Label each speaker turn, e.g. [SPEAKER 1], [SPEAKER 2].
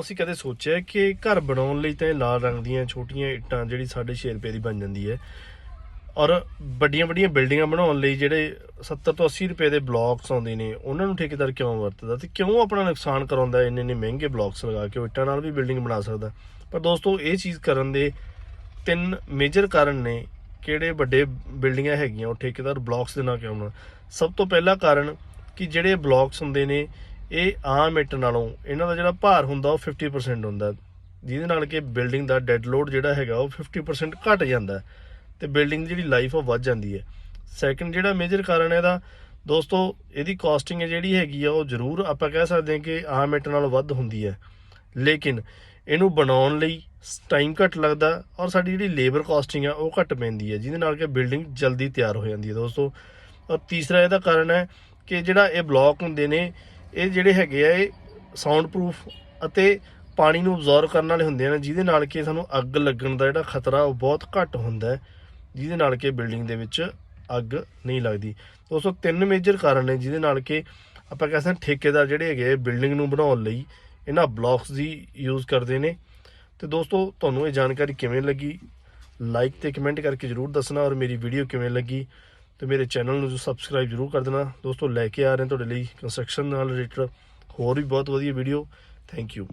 [SPEAKER 1] ਅਸੀਂ ਕਦੇ ਸੋਚਿਆ ਕਿ ਘਰ ਬਣਾਉਣ ਲਈ ਤਾਂ ਇਹ ਲਾਲ ਰੰਗ ਦੀਆਂ ਛੋਟੀਆਂ ਇੱਟਾਂ ਜਿਹੜੀ 6.5 ਰੁਪਏ ਦੀ ਬਣ ਜਾਂਦੀ ਹੈ। ਔਰ ਵੱਡੀਆਂ ਵੱਡੀਆਂ ਬਿਲਡਿੰਗਾਂ ਬਣਾਉਣ ਲਈ ਜਿਹੜੇ 70 ਤੋਂ 80 ਰੁਪਏ ਦੇ ਬਲਾਕਸ ਆਉਂਦੇ ਨੇ, ਉਹਨਾਂ ਨੂੰ ਠੇਕੇਦਾਰ ਕਿਉਂ ਵਰਤਦਾ ਤੇ ਕਿਉਂ ਆਪਣਾ ਨੁਕਸਾਨ ਕਰਾਉਂਦਾ ਇੰਨੇ ਇੰਨੇ ਮਹਿੰਗੇ ਬਲਾਕਸ ਲਗਾ ਕੇ ਉਹ ਇੱਟਾਂ ਨਾਲ ਵੀ ਬਿਲਡਿੰਗ ਬਣਾ ਸਕਦਾ? ਪਰ ਦੋਸਤੋ, ਇਹ ਚੀਜ਼ ਕਰਨ ਦੇ ਤਿੰਨ ਮੇਜਰ ਕਾਰਨ ਨੇ ਕਿਹੜੇ ਵੱਡੇ ਬਿਲਡਿੰਗਾਂ ਹੈਗੀਆਂ, ਉਹ ਠੇਕੇਦਾਰ ਬਲਾਕਸ ਦੇ ਨਾਲ ਕਿਉਂ ਬਣਾ ਸਭ ਤੋਂ ਪਹਿਲਾ ਕਾਰਨ ਕਿ ਜਿਹੜੇ ਬਲਾਕਸ ਹੁੰਦੇ ਨੇ ਇਹ ਆਮ ਇੱਟ ਨਾਲੋਂ ਇਹਨਾਂ ਦਾ ਜਿਹੜਾ ਭਾਰ ਹੁੰਦਾ ਉਹ 50% ਹੁੰਦਾ। ਜਿਹਦੇ ਨਾਲ ਕਿ ਬਿਲਡਿੰਗ ਦਾ ਡੈਡ ਲੋਡ ਜਿਹੜਾ ਹੈਗਾ ਉਹ 50% ਘਟ ਜਾਂਦਾ ਹੈ ਤੇ ਬਿਲਡਿੰਗ ਦੀ ਜਿਹੜੀ ਲਾਈਫ ਉਹ ਵੱਧ ਜਾਂਦੀ ਹੈ। ਸੈਕੰਡ ਜਿਹੜਾ ਮੇਜਰ ਕਾਰਨ ਇਹਦਾ, ਦੋਸਤੋ, ਇਹਦੀ ਕਾਸਟਿੰਗ ਜਿਹੜੀ ਹੈਗੀ ਆ, ਉਹ ਜ਼ਰੂਰ ਆਪਾਂ ਕਹਿ ਸਕਦੇ ਹਾਂ ਕਿ ਆਮ ਇੱਟ ਨਾਲੋਂ ਵੱਧ ਹੁੰਦੀ ਹੈ। ਲੇਕਿਨ ਇਹਨੂੰ ਬਣਾਉਣ ਲਈ ਟਾਈਮ ਘੱਟ ਲੱਗਦਾ ਔਰ ਸਾਡੀ ਜਿਹੜੀ ਲੇਬਰ ਕਾਸਟਿੰਗ ਆ, ਉਹ ਘੱਟ ਪੈਂਦੀ ਹੈ, ਜਿਹਦੇ ਨਾਲ ਕਿ ਬਿਲਡਿੰਗ ਜਲਦੀ ਤਿਆਰ ਹੋ ਜਾਂਦੀ ਹੈ, ਦੋਸਤੋ। ਔਰ ਤੀਸਰਾ ਇਹਦਾ ਕਾਰਨ ਹੈ ਕਿ ਜਿਹੜਾ ਇਹ ਬਲਾਕ ਹੁੰਦੇ ਨੇ ਇਹ ਜਿਹੜੇ ਹੈਗੇ ਆ, ਇਹ ਸਾਊਂਡ ਪ੍ਰੂਫ ਅਤੇ ਪਾਣੀ ਨੂੰ ਅਬਜ਼ੌਰਬ ਕਰਨ ਵਾਲੇ ਹੁੰਦੇ ਨੇ, ਜਿਹਦੇ ਨਾਲ ਕਿ ਸਾਨੂੰ ਅੱਗ ਲੱਗਣ ਦਾ ਜਿਹੜਾ ਖਤਰਾ, ਉਹ ਬਹੁਤ ਘੱਟ ਹੁੰਦਾ ਹੈ, ਜਿਹਦੇ ਨਾਲ ਕਿ ਬਿਲਡਿੰਗ ਦੇ ਵਿੱਚ ਅੱਗ ਨਹੀਂ ਲੱਗਦੀ। ਦੋਸਤੋ, ਤਿੰਨ ਮੇਜਰ ਕਾਰਨ ਨੇ ਜਿਹਦੇ ਨਾਲ ਕਿ ਆਪਾਂ ਕਹਿ ਸਕਦੇ ਹਾਂ ਠੇਕੇਦਾਰ ਜਿਹੜੇ ਹੈਗੇ ਬਿਲਡਿੰਗ ਨੂੰ ਬਣਾਉਣ ਲਈ ਇਹਨਾਂ ਬਲਾਕਸ ਦੀ ਯੂਜ਼ ਕਰਦੇ ਨੇ। ਤੇ ਦੋਸਤੋ, ਤੁਹਾਨੂੰ ਇਹ ਜਾਣਕਾਰੀ ਕਿਵੇਂ ਲੱਗੀ? ਲਾਈਕ ਤੇ ਕਮੈਂਟ ਕਰਕੇ ਜਰੂਰ ਦੱਸਣਾ ਔਰ ਮੇਰੀ ਵੀਡੀਓ ਕਿਵੇਂ ਲੱਗੀ? ਤੇ ਮੇਰੇ ਚੈਨਲ ਨੂੰ ਸਬਸਕ੍ਰਾਈਬ ਜਰੂਰ ਕਰ ਦੇਣਾ। ਦੋਸਤੋ, ਲੈ ਕੇ ਆ ਰਹੇ ਹਾਂ ਤੁਹਾਡੇ ਲਈ ਕੰਸਟਰਕਸ਼ਨ ਨਾਲ ਰਿਲੇਟਡ ਹੋਰ ਵੀ ਬਹੁਤ ਵਧੀਆ ਵੀਡੀਓ ਥੈਂਕ ਯੂ